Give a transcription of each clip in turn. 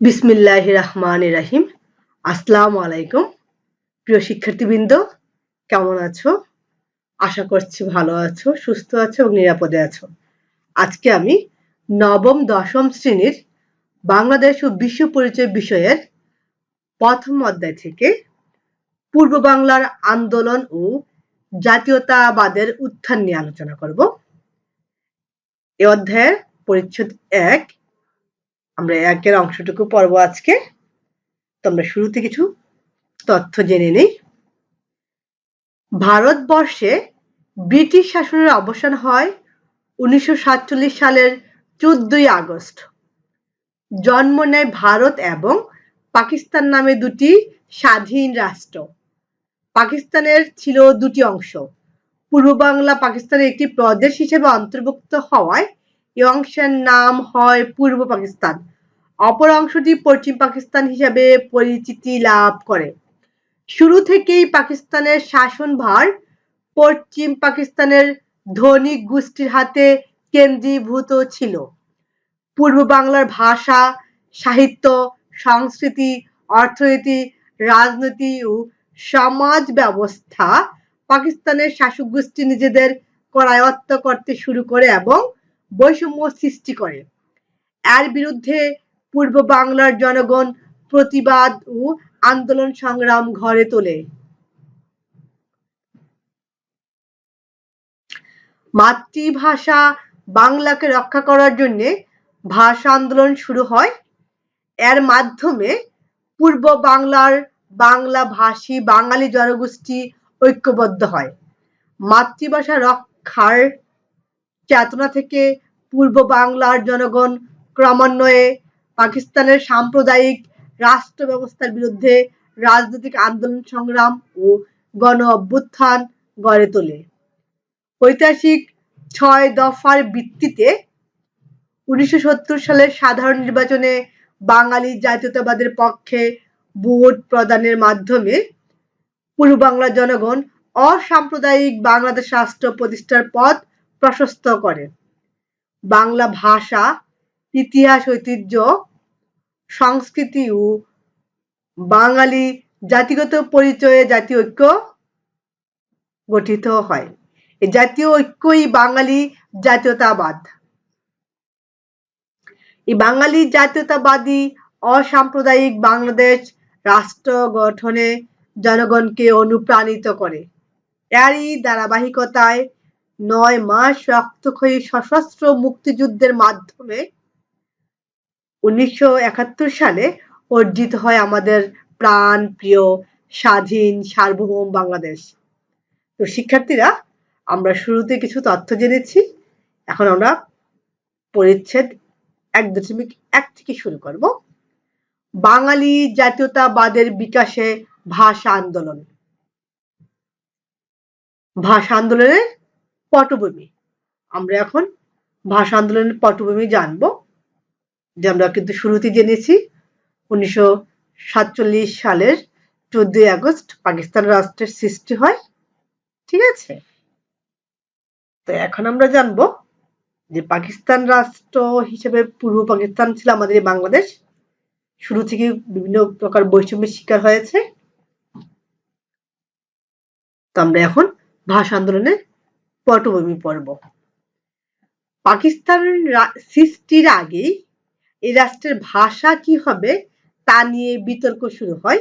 বিসমিল্লাহ রহমান রাহিম। আসসালামু আলাইকুম। প্রিয় শিক্ষার্থীবৃন্দ, কেমন আছো? আশা করছি ভালো আছো, সুস্থ আছো এবং নিরাপদে আছো। আজকে আমি নবম, দশম শ্রেণির বাংলাদেশ ও বিশ্ব পরিচয় বিষয়ের প্রথম অধ্যায় থেকে পূর্ব বাংলার আন্দোলন ও জাতীয়তাবাদের উত্থান নিয়ে আলোচনা করব। এ অধ্যায়ের পরিচ্ছদ এক আমরা একের অংশটুকু পড়ব আজকে। তো আমরা শুরুতে কিছু তথ্য জেনে নেই। ভারতবর্ষে ব্রিটিশ শাসনের অবসান হয় উনিশশো সালের চোদ্দই আগস্ট। জন্ম নেয় ভারত এবং পাকিস্তান নামে দুটি স্বাধীন রাষ্ট্র। পাকিস্তানের ছিল দুটি অংশ। পূর্ব বাংলা পাকিস্তানের একটি প্রদেশ হিসেবে অন্তর্ভুক্ত হওয়ায় এই অংশের নাম হয় পূর্ব পাকিস্তান। অপর অংশটি পশ্চিম পাকিস্তান হিসাবে পরিচিতি লাভ করে। শুরু থেকেই পাকিস্তানের শাসনভার পশ্চিম পাকিস্তানের ধনী গোষ্ঠীর হাতে কেন্দ্রীভূত ছিল। পূর্ব বাংলার ভাষা, সাহিত্য, সংস্কৃতি, অর্থনীতি, রাজনীতি ও সমাজ ব্যবস্থা পাকিস্তানের শাসক গোষ্ঠী নিজেদের করায়ত্ত করতে শুরু করে এবং বৈষম্য সৃষ্টি করে। এর বিরুদ্ধে পূর্ব বাংলার জনগণ প্রতিবাদ ও আন্দোলন সংগ্রাম ঘরে তোলে। মাতৃভাষা বাংলাকে রক্ষা করার জন্য ভাষা আন্দোলন শুরু হয়। এর মাধ্যমে পূর্ব বাংলার বাংলা ভাষী বাঙালি জনগোষ্ঠী ঐক্যবদ্ধ হয়। মাতৃভাষা রক্ষার চেতনা থেকে পূর্ব বাংলার জনগণ ক্রমান্বয়ে পাকিস্তানের সাম্প্রদায়িক রাষ্ট্র ব্যবস্থার বিরুদ্ধে রাজনৈতিক আন্দোলন সংগ্রাম ও গণ অভ্যুত্থান গড়ে তোলে। ঐতিহাসিক ছয় দফার ভিত্তিতে উনিশশো সত্তর সালের সাধারণ নির্বাচনে বাঙালি জাতীয়তাবাদের পক্ষে ভোট প্রদানের মাধ্যমে পূর্ব বাংলার জনগণ অসাম্প্রদায়িক বাংলাদেশ রাষ্ট্র প্রতিষ্ঠার পথ প্রশস্ত করে। বাংলা ভাষা, ইতিহাস, ঐতিহ্য, সংস্কৃতি ও বাঙালি জাতিগত পরিচয়ে জাতীয় ঐক্য গঠিত হয়। এই জাতীয় ঐক্যই বাঙালি জাতীয়তাবাদ। এই বাঙালি জাতীয়তাবাদী অসাম্প্রদায়িক বাংলাদেশ রাষ্ট্র গঠনে জনগণকে অনুপ্রাণিত করে। এরই ধারাবাহিকতায় নয় মাস রক্তক্ষয়ী সশস্ত্র মুক্তিযুদ্ধের মাধ্যমে উনিশশো একাত্তর সালে অর্জিত হয় আমাদের প্রাণ প্রিয় স্বাধীন সার্বভৌম বাংলাদেশ। তো শিক্ষার্থীরা, আমরা শুরুতে কিছু তথ্য জেনেছি। এখন আমরা পরিচ্ছেদ এক দশমিক এক থেকে শুরু করব। বাঙালি জাতীয়তাবাদের বিকাশে ভাষা আন্দোলন। ভাষা আন্দোলনের পটভূমি। আমরা এখন ভাষা আন্দোলনের পটভূমি জানব, যে আমরা কিন্তু শুরুতে জেনেছি, উনিশশো সাতচল্লিশ সালের চোদ্দই আগস্ট পাকিস্তান রাষ্ট্রের সৃষ্টি হয়, ঠিক আছে? তো এখন আমরা জানব যে পাকিস্তান রাষ্ট্র হিসেবে পূর্ব পাকিস্তান ছিল আমাদের বাংলাদেশ। শুরু থেকে বিভিন্ন প্রকার বৈষম্যের শিকার হয়েছে। তো আমরা এখন ভাষা আন্দোলনের পটভূমি পর্ব। পাকিস্তান সৃষ্টির আগেই এই রাষ্ট্রের ভাষা কি হবে তা নিয়ে বিতর্ক শুরু হয়।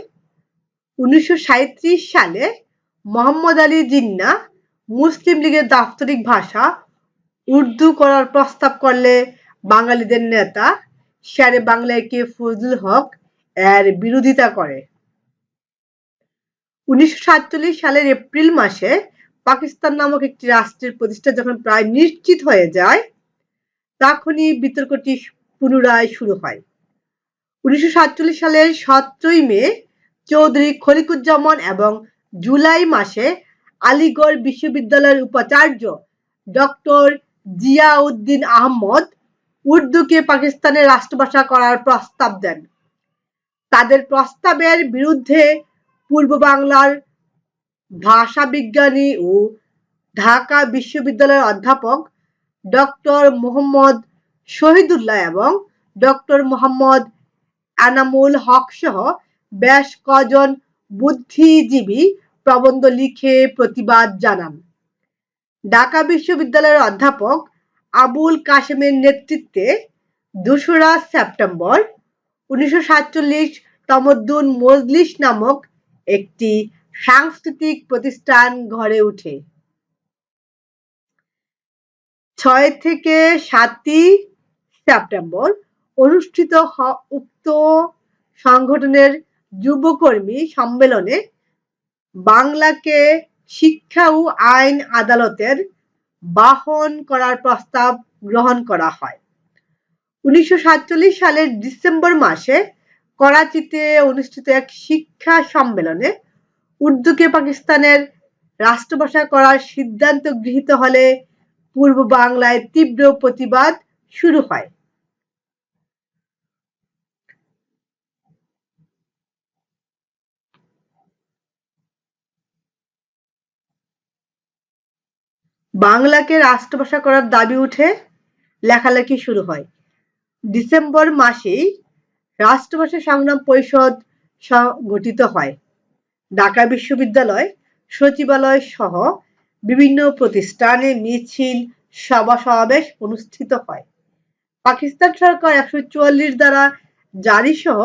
উনিশশো সালে মোহাম্মদ আলী জিন্না মুসলিম লীগের দাপ্তরিক ভাষা উর্দু করার প্রস্তাব করলে বাঙালিদের নেতা শেরে বাংলায় কে ফজলুল হক এর বিরোধিতা করে। উনিশশো সাতচল্লিশ সালের এপ্রিল মাসে পাকিস্তান নামক একটি রাষ্ট্রের প্রতিষ্ঠা যখন প্রায় নিশ্চিত হয়ে যায়, তখনই বিতর্কটি পুনরায় শুরু হয়। উনিশশো সালের সতেরোই মে, চৌধুরী খলিকুজ্জামান এবং জুলাই মাসে আলিগড় বিশ্ববিদ্যালয়ের উপাচার্য ডক্টর জিয়াউদ্দিন আহমদ উর্দুকে পাকিস্তানের রাষ্ট্রভাষা করার প্রস্তাব দেন। তাদের প্রস্তাবের বিরুদ্ধে পূর্ব বাংলার ভাষা বিজ্ঞানী ও ঢাকা বিশ্ববিদ্যালয়ের অধ্যাপক ডক্টর মোহাম্মদ শহীদুল্লাহ এবং ডক্টর মোহাম্মদ এনামুল হক সহ বেশ কজন বুদ্ধিজীবী প্রবন্ধ লিখে প্রতিবাদ জানান। ঢাকা বিশ্ববিদ্যালয়ের অধ্যাপক আবুল কাশেমের নেতৃত্বে দোসরা সেপ্টেম্বর উনিশশো সাতচল্লিশ তমদ্দুন মজলিস নামক একটি সাংস্কৃতিক প্রতিষ্ঠান গড়ে ওঠে ছয় থেকে সাতই সেপ্টেম্বর অনুষ্ঠিত উক্ত সংগঠনের যুবকর্মী সম্মেলনে বাংলাকে শিক্ষা ও আইন আদালতের বাহন করার প্রস্তাব গ্রহণ করা হয়। উনিশশো সাতচল্লিশ সালের ডিসেম্বর মাসে করাচিতে অনুষ্ঠিত এক শিক্ষা সম্মেলনে উর্দুকে পাকিস্তানের রাষ্ট্রভাষা করার সিদ্ধান্ত গৃহীত হলে পূর্ব বাংলায় তীব্র প্রতিবাদ শুরু হয়। বাংলাকে রাষ্ট্রভাষা করার দাবি উঠে লেখালেখি শুরু হয়। ডিসেম্বর মাসেই রাষ্ট্রভাষা সংগ্রাম পরিষদ গঠিত হয়। ঢাকা বিশ্ববিদ্যালয় সচিবালয় সহ বিভিন্ন প্রতিষ্ঠানে মিছিল, সভা সমাবেশ অনুষ্ঠিত হয়। পাকিস্তান সরকার একশো চুয়াল্লিশ দ্বারা জারি সহ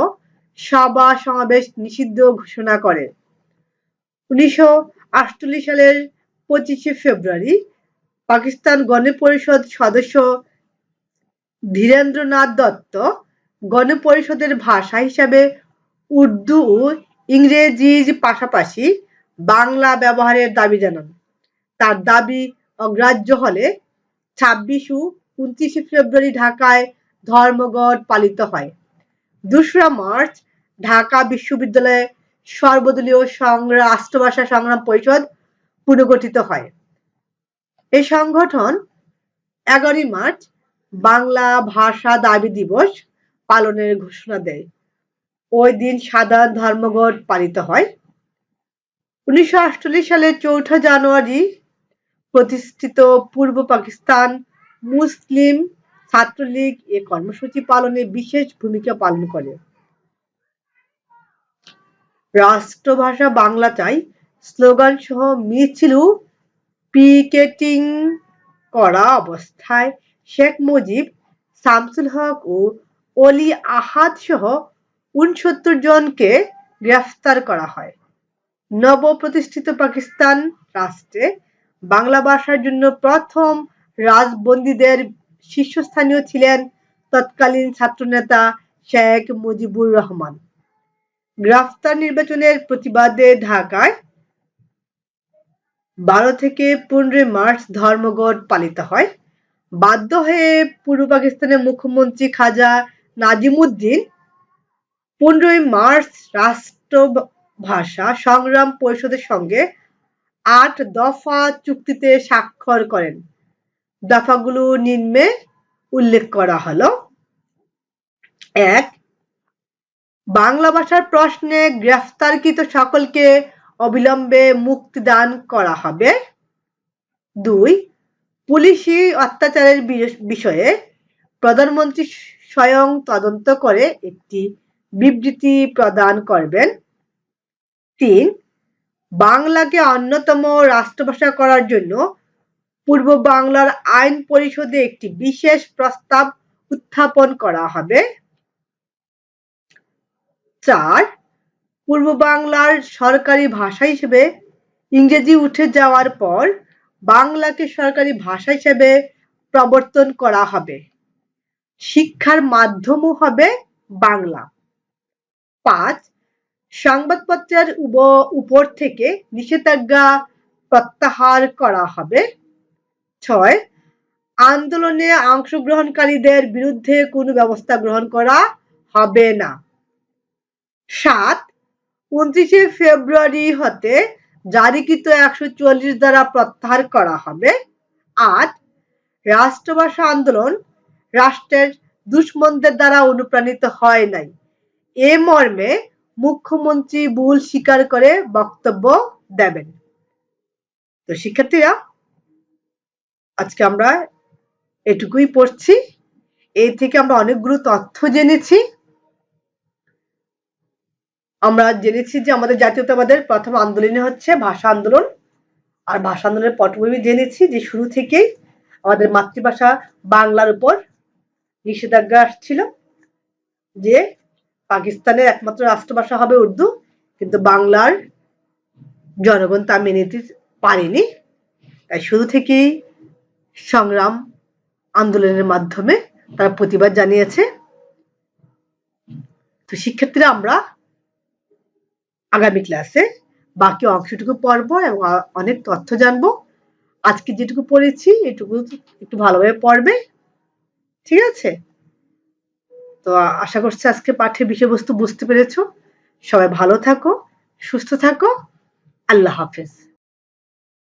সভা সমাবেশ নিষিদ্ধ ঘোষণা করে। উনিশশো আটচল্লিশ সালের পঁচিশে ফেব্রুয়ারি পাকিস্তান গণপরিষদ সদস্য ধীরেন্দ্রনাথ দত্ত গণপরিষদের ভাষা হিসাবে উর্দু ও ইংরেজির পাশাপাশি বাংলা ব্যবহারের দাবি জানান। তার দাবি অগ্রাহ্য হলে ছাব্বিশ ও উনত্রিশে ফেব্রুয়ারি ঢাকায় ধর্মঘট পালিত হয়। দোসরা মার্চ ঢাকা বিশ্ববিদ্যালয়ে সর্বদলীয় সংগ্রাম রাষ্ট্রভাষা সংগ্রাম পরিষদ পুনর্গঠিত হয়। এই সংগঠন এগারোই মার্চ বাংলা ভাষা দাবি দিবস পালনের ঘোষণা দেয়। ওই দিন সাধারণ ধর্মঘট পালিত হয়। উনিশশো সালের চৌঠা জানুয়ারি প্রতিষ্ঠিত পূর্ব পাকিস্তান মুসলিম ছাত্রলীগ এ কর্মসূচি পালনে বিশেষ ভূমিকা পালন করে। রাষ্ট্রভাষা বাংলা চাই স্লোগান সহ মিছিল, পিকেটিং করা অবস্থায় শেখ মুজিব, শামসুল হক ও অলি আহাদ সহ উনসত্তর জনকে গ্রেফতার করা হয়। নবপ্রতিষ্ঠিত পাকিস্তান রাষ্ট্রে বাংলা ভাষার জন্য প্রথম রাজবন্দীদের শীর্ষস্থানীয় ছিলেন তৎকালীন ছাত্রনেতা শেখ মুজিবুর রহমান। গ্রেফতার নির্বাচনের প্রতিবাদে ঢাকায় বারো থেকে পনেরোই মার্চ ধর্মঘট পালিত হয়। বাধ্য হয়ে পূর্ব পাকিস্তানের মুখ্যমন্ত্রী খাজা নাজিমুদ্দিন পনেরোই মার্চ রাষ্ট্র ভাষা সংগ্রাম পরিষদের সঙ্গে আট দফা চুক্তিতে স্বাক্ষর করেন। দফাগুলো নিম্নে উল্লেখ করা হলো, এক, বাংলা ভাষার প্রশ্নে গ্রেফতারকৃত সকলকে অবিলম্বে মুক্তিদান করা হবে। দুই, পুলিশি অত্যাচারের বিষয়ে প্রধানমন্ত্রী স্বয়ং তদন্ত করে একটি বিবৃতি প্রদান করবেন। তিন, বাংলাকে অন্যতম রাষ্ট্রভাষা করার জন্য পূর্ব বাংলার আইন পরিষদে একটি বিশেষ প্রস্তাব উত্থাপন করা হবে। চার, পূর্ব বাংলার সরকারি ভাষা হিসেবে ইংরেজি উঠে যাওয়ার পর বাংলাকে সরকারি ভাষা হিসেবে প্রবর্তন করা হবে। শিক্ষার মাধ্যমও হবে বাংলা। পাঁচ, সংবাদপত্রের উপর থেকে নিষেধাজ্ঞা প্রত্যাহার করা হবে। ছয়, আন্দোলনে অংশগ্রহণকারীদের বিরুদ্ধে কোনো ব্যবস্থা গ্রহণ করা হবে না। সাত, উনত্রিশে ফেব্রুয়ারি হতে জারিকৃত একশো চল্লিশ দ্বারা প্রত্যাহার করা হবে। আট, রাষ্ট্রভাষা আন্দোলন রাষ্ট্রের দুশ্মনদের দ্বারা অনুপ্রাণিত হয় নাই। এ মর্মে মুখ্যমন্ত্রী ভুল স্বীকার করে বক্তব্য দেবেন। তো শিক্ষার্থীরা, আজকে আমরা এটুকুই পড়ছি। এই থেকে আমরা অনেকগুলো তথ্য জেনেছি। আমরা জেনেছি যে আমাদের জাতীয়তাবাদের প্রথম আন্দোলনই হচ্ছে ভাষা আন্দোলন। আর ভাষা আন্দোলনের পটভূমি জেনেছি যে শুরু থেকেই আমাদের মাতৃভাষা বাংলার উপর নিষেধাজ্ঞা আসছিল যে পাকিস্তানের একমাত্র রাষ্ট্রভাষা হবে উর্দু, কিন্তু বাংলার জনগণ তা মেনে নিতে পারেনি। তাই শুরু থেকেই সংগ্রাম আন্দোলনের মাধ্যমে তারা প্রতিবাদ জানিয়েছে। তো শিক্ষার্থীরা, আমরা আগামী ক্লাসে বাকি অংশটুকু পড়ব এবং অনেক তথ্য জানব। আজকে যেটুকু পড়েছি, এটুকু একটু ভালোভাবে পড়বে। ঠিক আছে? তো আশা করছি আজকে পাঠের বিষয়বস্তু বুঝতে পেরেছ। সবাই ভালো থাকো, সুস্থ থাকো। আল্লাহ হাফেজ।